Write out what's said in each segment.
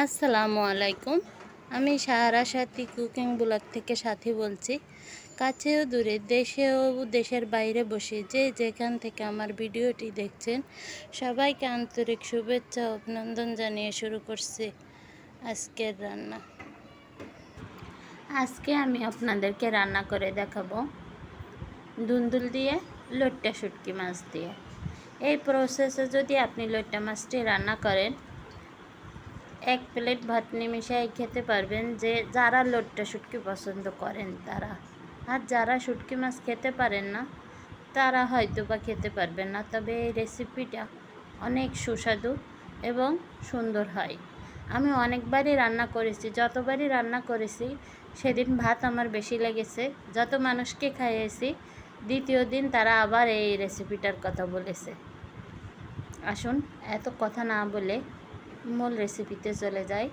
আসসালামু আলাইকুম। আমি সাহারা সাথী কুকিং ব্লগ থেকে সাথী বলছি। কাছেও দূরে দেশেও দেশের বাইরে বসে যে যেখান থেকে আমার ভিডিওটি দেখছেন, সবাইকে আন্তরিক শুভেচ্ছা অভিনন্দন জানিয়ে শুরু করছি আজকের রান্না। আজকে আমি আপনাদেরকে রান্না করে দেখাবো দুন্দুল দিয়ে, লট্টা শুটকি মাছ দিয়ে। এই প্রসেসে যদি আপনি লট্টা মাছটি রান্না করেন এক প্লেট ভাত নিমিশাই খেতে পারবেন যে যারা লোটটা শুটকি পছন্দ করেন তারা। আর যারা শুটকি মাছ খেতে পারেন না, তারা হয়তো বা খেতে পারবেন না। তবে এই রেসিপিটা অনেক সুস্বাদু এবং সুন্দর হয়। আমি অনেকবারই রান্না করেছি, যতবারই রান্না করেছি, সেদিন ভাত আমার বেশি লেগেছে। যত মানুষকে খাইয়েছি, দ্বিতীয় দিন তারা আবার এই রেসিপিটার কথা বলেছে। আসুন, এত কথা না বলে মূল রেসিপিতে চলে যাই।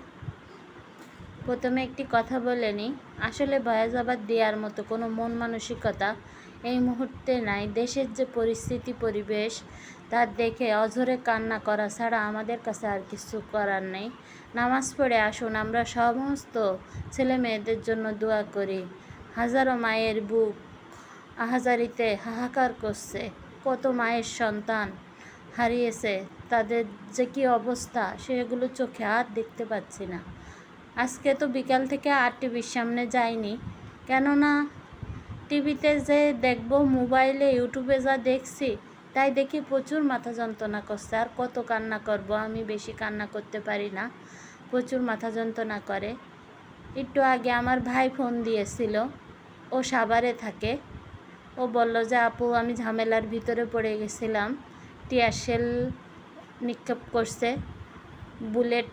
প্রথমে একটি কথা বলে নিই, আসলে ভয়েস আবার দেওয়ার মতো কোনো মন মানসিকতা এই মুহূর্তে নাই। দেশের যে পরিস্থিতি, পরিবেশ, তা দেখে অঝরে কান্না করা ছাড়া আমাদের কাছে আর কিছু করার নেই। নামাজ পড়ে আসুন, আমরা সমস্ত ছেলে মেয়েদের জন্য দোয়া করি। হাজারো মায়ের বুক আহাজারিতে হাহাকার করছে। কত মায়ের সন্তান হারিয়েছে, তাদের যে কী অবস্থা সেগুলো চোখে আর দেখতে পাচ্ছি না। আজকে তো বিকাল থেকে আর টিভির সামনে যাইনি। কেননা টিভিতে যে দেখব, মোবাইলে, ইউটিউবে যা দেখছি, তাই দেখি প্রচুর মাথা যন্ত্রণা করছে। আর কত কান্না করব, আমি বেশি কান্না করতে পারি না। প্রচুর মাথা যন্ত্রণা করে। একটু আগে আমার ভাই ফোন দিয়েছিল, ও সাভারে থাকে। ও বলল যে, আপু, আমি ঝামেলার ভিতরে পড়ে গেছিলাম। টিয়ারশেল নিক্ষেপ করছে। বুলেট,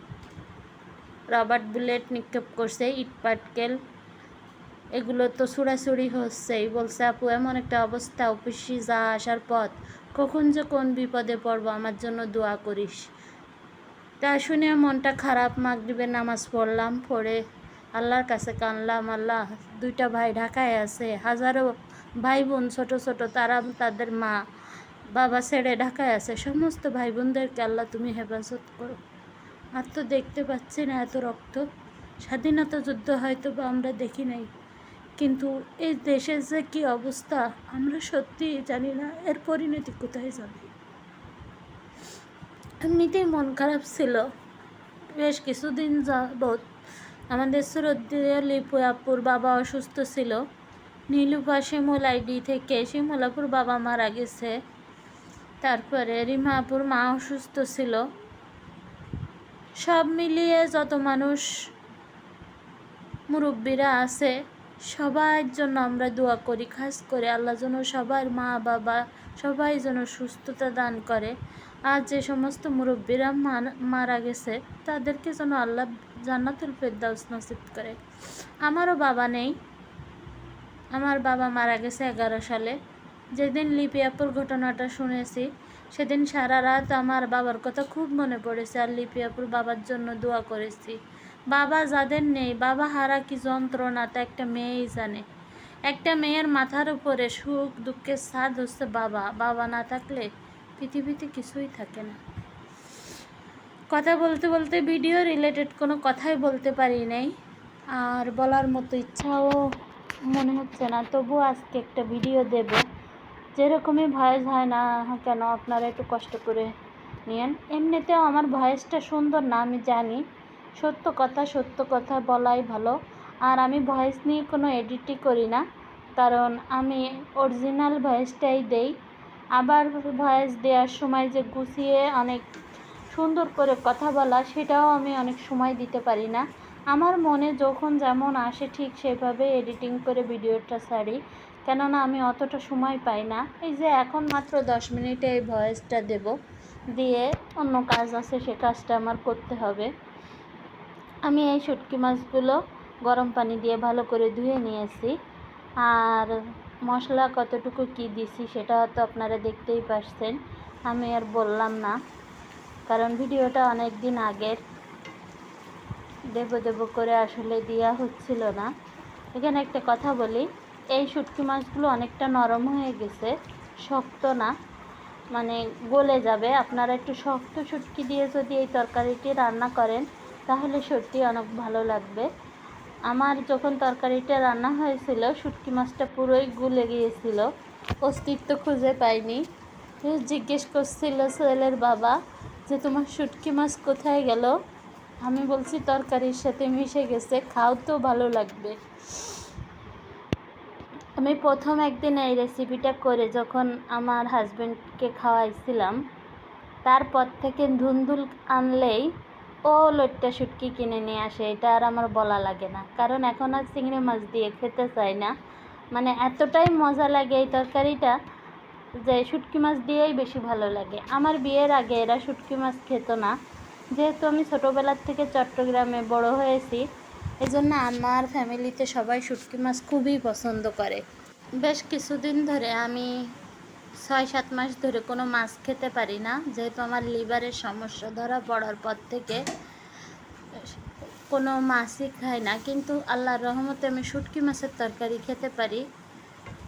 রবার্ট বুলেট নিক্ষেপ করছে, ইট পাটকেল। এগুলো তো ছুড়াছুড়ি হচ্ছেই। বলছে, আপু, এমন একটা অবস্থা, অফিসে যা আসার পথ, কখন যে কোন বিপদে পড়ব, আমার জন্য দোয়া করিস। তা শুনে মনটা খারাপ দিবে নামাজ পড়লাম, পড়ে আল্লাহর কাছে কানলাম আল্লাহ, দুইটা ভাই ঢাকায় আছে, হাজারো ভাই বোন ছোট ছোট, তারা তাদের মা বাবা ছেড়ে ঢাকায় আছে। সমস্ত ভাই বোনদেরকে আল্লাহ তুমি হেফাজত করো। আর তো দেখতে পাচ্ছি না এত রক্ত। স্বাধীনতা যুদ্ধ হয়তো বা আমরা দেখি নাই। কিন্তু এই দেশের যে কী অবস্থা, আমরা সত্যিই জানি না, এর পরিণতি কোথায় যাবে। এমনিতেই মন খারাপ ছিল। বেশ কিছুদিন যাবৎ আমাদের লিপু আপুর বাবা অসুস্থ ছিল। নীলুপা শিমুল আইডি থেকে শিমুলাপুর বাবা মারা গেছে। তারপরে রিমাপুর মা অসুস্থ ছিল। সব মিলিয়ে যত মানুষ মুরব্বীরা আছে সবার জন্য আমরা দোয়া করি, খাস করে আল্লাহ যেন সবার মা, বাবা সবাই যেন সুস্থতা দান করে। আর যে সমস্ত মুরব্বীরা মারা গেছে, তাদেরকে যেন আল্লাহ জান্নাতুল ফেরদাউস নসিব করে। আমারও বাবা নেই। আমার বাবা মারা গেছে এগারো সালে। যেদিন লিপিয়াপুর ঘটনাটা শুনেছি, সেদিন সারা রাত আমার বাবার কথা খুব মনে পড়েছে আর লিপিয়াপুর বাবার জন্য দোয়া করেছি। বাবা যাদের নেই, বাবা হারা কি যন্ত্রণা তা একটা মেয়েই জানে। একটা মেয়ের মাথার উপরে সুখ দুঃখের স্বাদ হচ্ছে বাবা। বাবা না থাকলে পৃথিবীতে কিছুই থাকে না। কথা বলতে বলতে ভিডিও রিলেটেড কোনো কথাই বলতে পারি নাই। আর বলার মতো ইচ্ছাও মনে হচ্ছে না। তবু আজকে একটা ভিডিও দেব। যেরকমই ভয়েস হয় না কেন, আপনারা একটু কষ্ট করে নিয়েন। এমনিতেও আমার ভয়েসটা সুন্দর না, আমি জানি। সত্য কথা সত্য কথা বলাই ভালো। আর আমি ভয়েস নিয়ে কোনো এডিটই করি না। কারণ আমি অরিজিনাল ভয়েসটাই দেই। আবার ভয়েস দেওয়ার সময় যে গুছিয়ে অনেক সুন্দর করে কথা বলা, সেটাও আমি অনেক সময় দিতে পারি না। আমার মনে যখন যেমন আসে, ঠিক সেভাবে এডিটিং করে ভিডিওটা ছাড়ি। কেননা আমি অতটা সময় পাই না। এই যে এখন মাত্র দশ মিনিটে এই ভয়েসটা দেব, দিয়ে অন্য কাজ আছে, সে কাজটা আমার করতে হবে। আমি এই শুটকি মাছগুলো গরম পানি দিয়ে ভালো করে ধুয়ে নিয়েছি। আর মশলা কতটুকু কি দিছি সেটা হয়তো আপনারা দেখতেই পাচ্ছেন আমি আর বললাম না। কারণ ভিডিওটা অনেক দিন আগের। দেব দেব করে আসলে দেওয়া হচ্ছিল না। এখানে একটা কথা বলি এই শুটকি মাছগুলো অনেকটা নরম হয়ে গেছে, শক্ত না মানে গলে যাবে। আপনারা একটু শক্ত শুটকি দিয়ে যদি এই তরকারিটি রান্না করেন, তাহলে সত্যি অনেক ভালো লাগবে। আমার যখন তরকারিটা রান্না হয়েছিল, শুটকি মাছটা পুরোই গুলে গিয়েছিল, অস্তিত্ব খুঁজে পাইনি। জিজ্ঞেস করছিল সোহেলের বাবা যে, তোমার শুটকি মাছ কোথায় গেল? আমি বলছি, তরকারির সাথে মিশে গেছে, খাও তো, ভালো লাগবে। আমি প্রথম একদিন এই রেসিপিটা করে যখন আমার হাজব্যান্ডকে খাওয়াইছিলাম, তারপর থেকে ধুন্দুল আনলেই ও লইট্টা শুটকি কিনে নিয়ে আসে, এটা আর আমার বলা লাগে না। কারণ এখন আর চিংড়ি মাছ দিয়ে খেতে চাই না। মানে এতটাই মজা লাগে এই তরকারিটা যে শুটকি মাছ দিয়েই বেশি ভালো লাগে। আমার বিয়ের আগে এরা শুটকি মাছ খেত না। যেহেতু আমি ছোটোবেলার থেকে চট্টগ্রামে বড় হয়েছি এজন্য আমার ফ্যামিলিতে সবাই শুটকি মাছ খুবই পছন্দ করে। বেশ কিছুদিন ধরে আমি ছয়, সাত মাস ধরে কোনো মাছ খেতে পারি না। যেহেতু আমার লিভারের সমস্যা ধরা পড়ার পর থেকে কোনো মাছই খাই না। কিন্তু আল্লাহর রহমতে আমি শুটকি মাছের তরকারি খেতে পারি।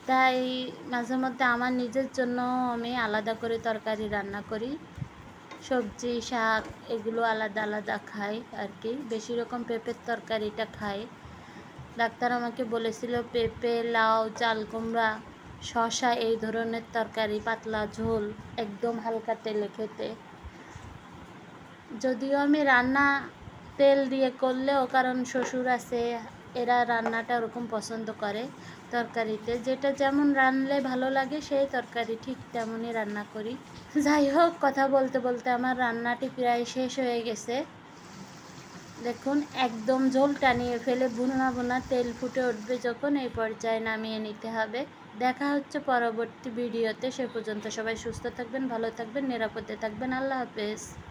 তাই মাঝে মধ্যে আমার নিজের জন্য আমি আলাদা করে তরকারি রান্না করি। সবজি, শাক এগুলো আলাদা আলাদা খাই আর কি বেশি রকম পেঁপের তরকারিটা খাই ডাক্তার আমাকে বলেছিল পেঁপে, লাউ চাল কুমড়া শশা এই ধরনের তরকারি, পাতলা ঝোল একদম হালকা তেলে খেতে। যদিও আমি রান্না তেল দিয়ে করলেও কারণ শ্বশুর আছে এরা রান্নাটা ওরকম পছন্দ করে তরকারিতে। যেটা যেমন রানলে ভালো লাগে, সেই তরকারি ঠিক তেমনই রান্না করি। যাই হোক, কথা বলতে বলতে আমার রান্নাটি প্রায় শেষ হয়ে গেছে। দেখুন, একদম ঝোল টানিয়ে ফেলে বুনা বুনা তেল ফুটে উঠবে যখন এই পর্যায়ে নামিয়ে নিতে হবে। দেখা হচ্ছে পরবর্তী ভিডিওতে। সে পর্যন্ত সবাই সুস্থ থাকবেন, ভালো থাকবেন, নিরাপদে থাকবেন। আল্লাহ হাফেজ।